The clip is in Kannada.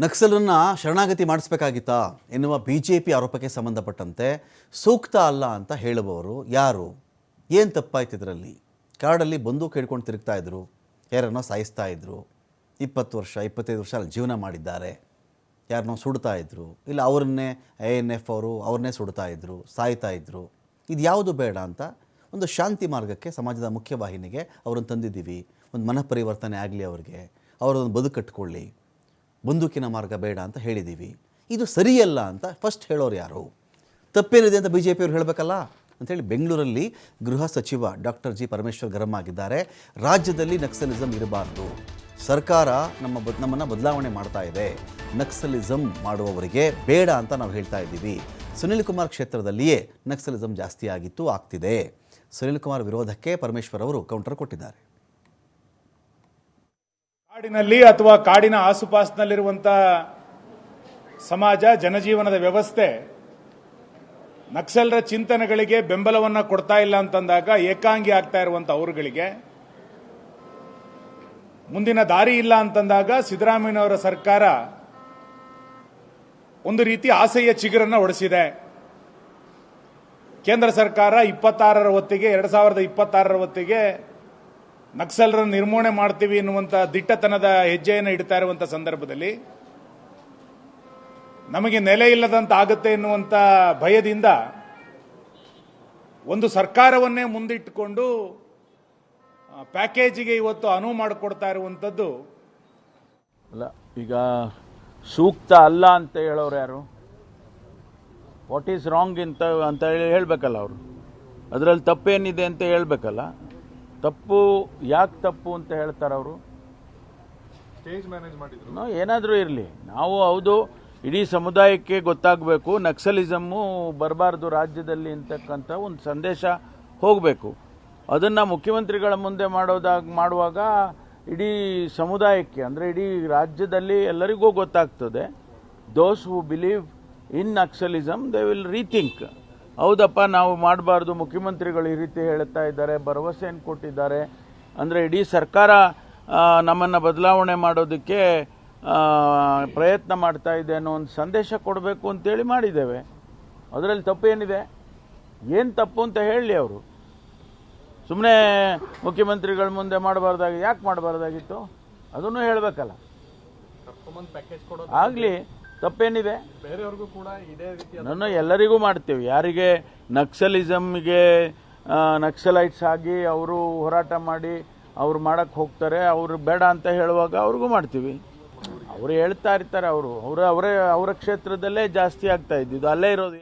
ನಕ್ಸಲರನ್ನ ಶರಣಾಗತಿ ಮಾಡಿಸ್ಬೇಕಾಗಿತ್ತಾ ಎನ್ನುವ ಬಿ ಜೆ ಪಿ ಆರೋಪಕ್ಕೆ ಸಂಬಂಧಪಟ್ಟಂತೆ ಸೂಕ್ತ ಅಲ್ಲ ಅಂತ ಹೇಳುವವರು ಯಾರು? ಏನು ತಪ್ಪಾಯ್ತು ಇದರಲ್ಲಿ? ಕಾಡಲ್ಲಿ ಬಂದೂಕು ಹಿಡ್ಕೊಂಡು ತಿರುಗ್ತಾ ಇದ್ರು. ಯಾರನ್ನೋ ಸಾಯಿಸ್ತಾ ಇದ್ರು. ಇಪ್ಪತ್ತು ವರ್ಷ, ಇಪ್ಪತ್ತೈದು ವರ್ಷ ಅಲ್ಲಿ ಜೀವನ ಮಾಡಿದ್ದಾರೆ. ಯಾರನ್ನೋ ಸುಡ್ತಾ ಇದ್ರು. ಇಲ್ಲ, ಅವರನ್ನೇ ಐ ಎನ್ ಎಫ್ ಅವರು ಅವ್ರನ್ನೇ ಸುಡ್ತಾ ಇದ್ರು, ಸಾಯ್ತಾ ಇದ್ರು. ಇದು ಯಾವುದು ಬೇಡ ಅಂತ ಒಂದು ಶಾಂತಿ ಮಾರ್ಗಕ್ಕೆ ಸಮಾಜದ ಮುಖ್ಯವಾಹಿನಿಗೆ ಅವರನ್ನು ತಂದಿದ್ದೀವಿ. ಒಂದು ಮನಃಪರಿವರ್ತನೆ ಆಗಲಿ ಅವ್ರಿಗೆ. ಅವರದೊಂದು ಬದುಕು ಕಟ್ಕೊಳ್ಳಿ. ಬಂದೂಕಿನ ಮಾರ್ಗ ಬೇಡ ಅಂತ ಹೇಳಿದ್ದೀವಿ. ಇದು ಸರಿಯಲ್ಲ ಅಂತ ಫಸ್ಟ್ ಹೇಳೋರು ಯಾರು? ತಪ್ಪೇನಿದೆ ಅಂತ ಬಿ ಜೆ ಪಿಯವರು ಹೇಳಬೇಕಲ್ಲ? ಅಂಥೇಳಿ ಬೆಂಗಳೂರಲ್ಲಿ ಗೃಹ ಸಚಿವ ಡಾಕ್ಟರ್ ಜಿ ಪರಮೇಶ್ವರ್ ಗರಂ ಆಗಿದ್ದಾರೆ. ರಾಜ್ಯದಲ್ಲಿ ನಕ್ಸಲಿಸಮ್ ಇರಬಾರ್ದು. ಸರ್ಕಾರ ನಮ್ಮ ಬದ್, ನಮ್ಮನ್ನು ಬದಲಾವಣೆ ಮಾಡ್ತಾ ಇದೆ. ನಕ್ಸಲಿಸಮ್ ಮಾಡುವವರಿಗೆ ಬೇಡ ಅಂತ ನಾವು ಹೇಳ್ತಾ ಇದ್ದೀವಿ. ಸುನಿಲ್ ಕುಮಾರ್ ಕ್ಷೇತ್ರದಲ್ಲಿಯೇ ನಕ್ಸಲಿಸಮ್ ಜಾಸ್ತಿ ಆಗಿತ್ತು, ಆಗ್ತಿದೆ. ಸುನಿಲ್ ಕುಮಾರ್ ವಿರೋಧಕ್ಕೆ ಪರಮೇಶ್ವರ್ ಅವರು ಕೌಂಟರ್ ಕೊಟ್ಟಿದ್ದಾರೆ. ಕಾಡಿನಲ್ಲಿ ಅಥವಾ ಕಾಡಿನ ಆಸುಪಾಸಿನಲ್ಲಿರುವಂತ ಸಮಾಜ, ಜನಜೀವನದ ವ್ಯವಸ್ಥೆ ನಕ್ಸಲರ ಚಿಂತನೆಗಳಿಗೆ ಬೆಂಬಲವನ್ನ ಕೊಡ್ತಾ ಇಲ್ಲ ಅಂತಂದಾಗ ಏಕಾಂಗಿ ಆಗ್ತಾ ಇರುವಂತ ಅವರುಗಳಿಗೆ ಮುಂದಿನ ದಾರಿ ಇಲ್ಲ ಅಂತಂದಾಗ ಸಿದ್ದರಾಮಯ್ಯನವರ ಸರ್ಕಾರ ಒಂದು ರೀತಿ ಆಸೆಯ ಚಿಗುರನ್ನ ಹೊಡೆಸಿದೆ ಕೇಂದ್ರ ಸರ್ಕಾರ ಇಪ್ಪತ್ತಾರರ ಹೊತ್ತಿಗೆ, ಎರಡ್ ಸಾವಿರದ ಇಪ್ಪತ್ತಾರರ ಹೊತ್ತಿಗೆ ನಕ್ಸಲರನ್ನು ನಿರ್ಮೂಲನೆ ಮಾಡ್ತೀವಿ ಎನ್ನುವಂಥ ದಿಟ್ಟತನದ ಹೆಜ್ಜೆಯನ್ನು ಇಡ್ತಾ ಇರುವಂಥ ಸಂದರ್ಭದಲ್ಲಿ ನಮಗೆ ನೆಲೆ ಇಲ್ಲದಂತ ಆಗುತ್ತೆ ಎನ್ನುವಂತ ಭಯದಿಂದ ಒಂದು ಸರ್ಕಾರವನ್ನೇ ಮುಂದಿಟ್ಟುಕೊಂಡು ಪ್ಯಾಕೇಜಿಗೆ ಇವತ್ತು ಅನುವು ಮಾಡಿಕೊಡ್ತಾ ಇರುವಂಥದ್ದು ಅಲ್ಲ, ಈಗ ಸೂಕ್ತ ಅಲ್ಲ ಅಂತ ಹೇಳೋರು ಯಾರು? ವಾಟ್ ಈಸ್ ರಾಂಗ್ ಅಂತ ಅಂತ ಹೇಳಿ ಹೇಳ್ಬೇಕಲ್ಲ ಅವರು. ಅದರಲ್ಲಿ ತಪ್ಪೇನಿದೆ ಅಂತ ಹೇಳ್ಬೇಕಲ್ಲ? ತಪ್ಪು ಯಾಕೆ ತಪ್ಪು ಅಂತ ಹೇಳ್ತಾರೆ ಅವರು? ಸ್ಟೇಜ್ ಮ್ಯಾನೇಜ್ ಮಾಡಿದ್ರು. ನಾವು ಏನಾದರೂ ಇರಲಿ. ನಾವು ಹೌದು ಇಡೀ ಸಮುದಾಯಕ್ಕೆ ಗೊತ್ತಾಗಬೇಕು ನಕ್ಸಲಿಸಮ್ಮು ಬರಬಾರ್ದು ರಾಜ್ಯದಲ್ಲಿ ಅಂತಕ್ಕಂಥ ಒಂದು ಸಂದೇಶ ಹೋಗಬೇಕು. ಅದನ್ನು ಮುಖ್ಯಮಂತ್ರಿಗಳ ಮುಂದೆ ಮಾಡೋದಾಗ ಮಾಡುವಾಗ ಇಡೀ ಸಮುದಾಯಕ್ಕೆ ಅಂದರೆ ಇಡೀ ರಾಜ್ಯದಲ್ಲಿ ಎಲ್ಲರಿಗೂ ಗೊತ್ತಾಗ್ತದೆ. Those who believe in naxalism they will rethink ಹೌದಪ್ಪ ನಾವು ಮಾಡಬಾರ್ದು. ಮುಖ್ಯಮಂತ್ರಿಗಳು ಈ ರೀತಿ ಹೇಳ್ತಾ ಇದ್ದಾರೆ ಭರವಸೆಯನ್ನು ಕೊಟ್ಟಿದ್ದಾರೆ? ಅಂದರೆ ಇಡೀ ಸರ್ಕಾರ ನಮ್ಮನ್ನು ಬದಲಾವಣೆ ಮಾಡೋದಕ್ಕೆ ಪ್ರಯತ್ನ ಮಾಡ್ತಾ ಇದೆ ಅನ್ನೋ ಒಂದು ಸಂದೇಶ ಕೊಡಬೇಕು ಅಂತೇಳಿ ಮಾಡಿದ್ದೇವೆ. ಅದರಲ್ಲಿ ತಪ್ಪು ಏನಿದೆ? ಏನು ತಪ್ಪು ಅಂತ ಹೇಳಲಿ ಅವರು. ಸುಮ್ಮನೆ ಮುಖ್ಯಮಂತ್ರಿಗಳ ಮುಂದೆ ಮಾಡಬಾರ್ದಾಗಿ ಯಾಕೆ ಮಾಡಬಾರ್ದಾಗಿತ್ತು? ಅದನ್ನು ಹೇಳಬೇಕಲ್ಲ. ಆಗಲಿ ತಪ್ಪೇನಿದೆ. ಬೇರೆಯವ್ರಿಗೂ ಕೂಡ ಇದೇ ರೀತಿ ನಾನು ಎಲ್ಲರಿಗೂ ಮಾಡ್ತೇವೆ. ಯಾರಿಗೆ ನಕ್ಸಲಿಸಮ್ಗೆ ನಕ್ಸಲೈಟ್ಸ್ ಆಗಿ ಅವರು ಹೋರಾಟ ಮಾಡಿ ಅವ್ರು ಮಾಡಕ್ಕೆ ಹೋಗ್ತಾರೆ ಅವರು ಬೇಡ ಅಂತ ಹೇಳುವಾಗ ಅವ್ರಿಗೂ ಮಾಡ್ತೀವಿ. ಅವರು ಹೇಳ್ತಾ ಇರ್ತಾರೆ ಅವರು. ಅವರು ಅವರೇ ಅವರ ಕ್ಷೇತ್ರದಲ್ಲೇ ಜಾಸ್ತಿ ಆಗ್ತಾ ಇದ್ದಿದ್ದು. ಅಲ್ಲೇ ಇರೋದು.